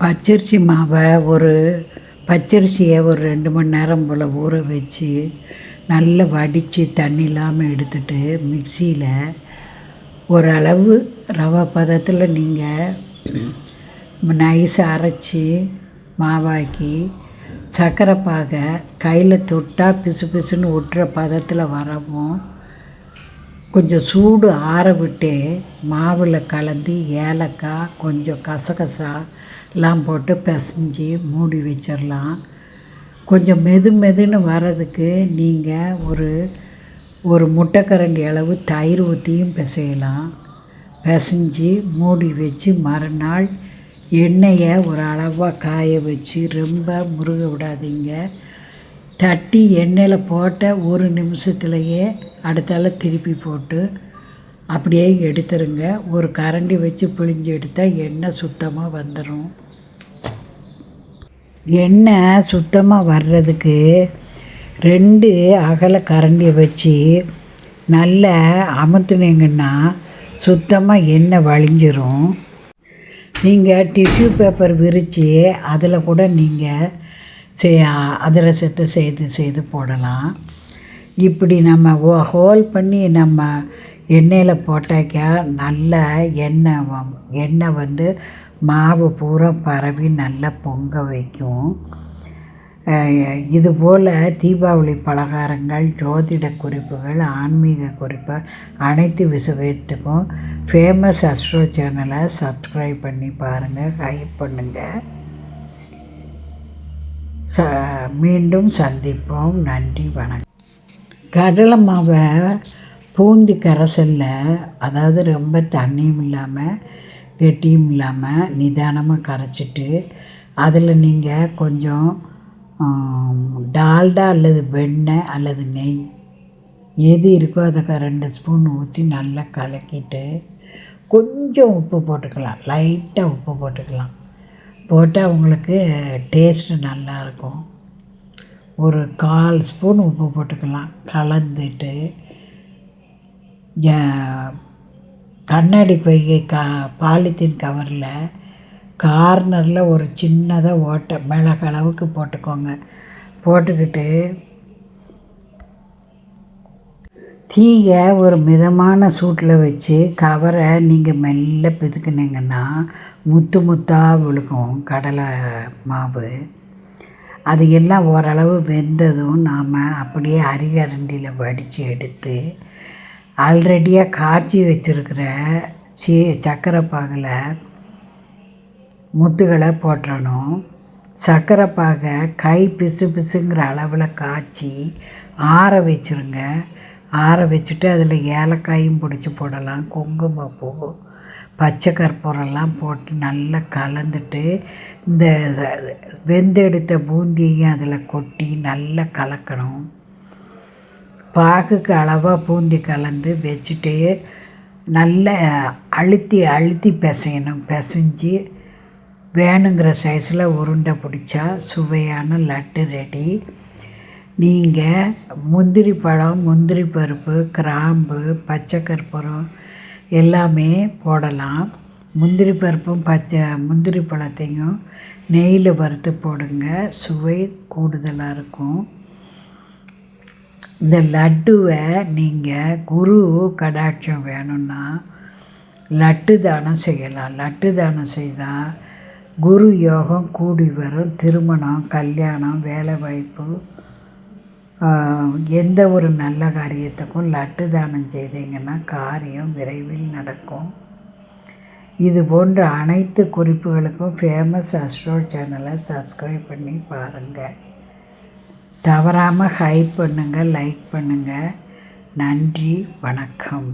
பச்சரிசி மாவை ஒரு பச்சரிசியை ஒரு ரெண்டு மணி நேரம் போல் ஊற வச்சு நல்லா வடித்து தண்ணி இல்லாமல் எடுத்துட்டு மிக்சியில் ஓரளவு ரவா பதத்தில் நீங்கள் நைஸாக அரைச்சி மாவாக்கி சர்க்கரை பாகை கையில் தொட்டால் பிசு பிசுன்னு ஒட்டுற பதத்தில் வரவும் கொஞ்சம் சூடு ஆற விட்டு மாவில் கலந்து ஏலக்காய் கொஞ்சம் கசகசா எல்லாம் போட்டு பிசைஞ்சு மூடி வச்சிடலாம். கொஞ்சம் மெது மெதுன்னு வர்றதுக்கு நீங்கள் ஒரு ஒரு முட்டைக்கரண்டி அளவு தயிர் ஊற்றியும் பிசையலாம். பிசைஞ்சு மூடி வச்சு மறுநாள் எண்ணெயை ஒரு அளவாக காய வச்சு ரொம்ப முருக விடாதீங்க. தட்டி எண்ணெயில் போட்ட ஒரு நிமிஷத்துலையே அடுத்தால திருப்பி போட்டு அப்படியே எடுத்துருங்க. ஒரு கரண்டி வச்சு பிழிஞ்சு எடுத்தால் எண்ணெய் சுத்தமாக வந்துடும் எண்ணெய் சுத்தமாக வர்றதுக்கு ரெண்டு அகல கரண்டியை வச்சு நல்லா அமுத்துனீங்கன்னா சுத்தமாக எண்ணெய் வழிஞ்சிரும். நீங்கள் டிஷ்யூ பேப்பர் விரித்து அதில் கூட நீங்கள் சே அதிரசத்தை செய்து செய்து போடலாம். இப்படி நம்ம ஓ ஹோல் பண்ணி நம்ம எண்ணெயில் போட்டாக்கா நல்ல எண்ணெய் எண்ணெய் வந்து மாவு பூரா பரவி நல்லா பொங்க வைக்கும். இதுபோல் தீபாவளி பலகாரங்கள் ஜோதிட குறிப்புகள் ஆன்மீக குறிப்பு அனைத்து விஷயத்துக்கும் ஃபேமஸ் அஸ்ட்ரோ சேனலை சப்ஸ்கிரைப் பண்ணி பாருங்கள் ஹைப் பண்ணுங்கள் ச மீண்டும் சந்திப்போம். நன்றி வணக்கம். கடலை மாவை பூந்தி கரைசலில் அதாவது ரொம்ப தண்ணியும் இல்லாமல் கெட்டியும் இல்லாமல் நிதானமாக கரைச்சிட்டு அதில் நீங்கள் கொஞ்சம் டால்டா அல்லது வெண்ணெய் அல்லது நெய் எது இருக்கோ அதை ரெண்டு ஸ்பூன் ஊற்றி நல்லா கலக்கிட்டு கொஞ்சம் உப்பு போட்டுக்கலாம். லைட்டாக உப்பு போட்டுக்கலாம். போட்டால் உங்களுக்கு டேஸ்ட்டு நல்லாயிருக்கும். ஒரு கால் ஸ்பூன் உப்பு போட்டுக்கலாம். கலந்துட்டு கண்ணாடி பைகை கா பாலித்தீன் கவரில் கார்னரில் ஒரு சின்னதாக ஓட்டை மிளகு அளவுக்கு போட்டுக்கோங்க. போட்டுக்கிட்டு தீயை ஒரு மிதமான சூட்டில் வச்சு கவரை நீங்கள் மெல்ல பிதுக்குனீங்கன்னா முத்து முத்தாக விழுகும் கடலை மாவு. அது எல்லாம் ஓரளவு வெந்ததும் நாம் அப்படியே அரிகரண்டியில் வடித்து எடுத்து ஆல்ரெடியாக காய்ச்சி வச்சுருக்கிற சீ சர்க்கரை பாகில் முத்துகளை போட்டுறணும். சர்க்கரை பாகை கை பிசு பிசுங்கிற அளவில் காய்ச்சி ஆற வச்சுருங்க. ஆற வச்சுட்டு அதில் ஏலக்காயும் பிடிச்சி போடலாம் குங்குமப்பூ பச்சை கற்பூரம்லாம் போட்டு நல்லா கலந்துட்டு இந்த வெந்தெடுத்த பூந்தியையும் அதில் கொட்டி நல்லா கலக்கணும். பாகுக்கு அளவாக பூந்தி கலந்து வச்சுட்டு நல்லா அழுத்தி அழுத்தி பிசையணும். பிசைஞ்சு வேணுங்கிற சைஸில் உருண்டை பிடிச்சா சுவையான லட்டு ரெடி. நீங்கள் முந்திரி பழம் முந்திரி பருப்பு கிராம்பு பச்சை கற்பூரம் எல்லாமே போடலாம். முந்திரி பருப்பும் பச்சை முந்திரி பழத்தையும் நெய்யில் வறுத்து போடுங்க. சுவை கூடுதலாக இருக்கும். இந்த லட்டுவை நீங்கள் குரு கடாட்சம் வேணும்னா லட்டு தானம் செய்யலாம். லட்டு தானம் செய்தால் குரு யோகம் கூடி வரும். திருமணம் கல்யாணம் வேலைவாய்ப்பு வாய்ப்பு எந்த ஒரு நல்ல காரியத்துக்கும் லட்டு தானம் செய்தீங்கன்னா காரியம் விரைவில் நடக்கும். இது போன்ற அனைத்து குறிப்புகளுக்கும் ஃபேமஸ் அஸ்ட்ரோ சேனலை சப்ஸ்கிரைப் பண்ணி பாருங்கள் தவறாமல் ஹைப் பண்ணுங்கள் லைக் பண்ணுங்கள் நன்றி வணக்கம்.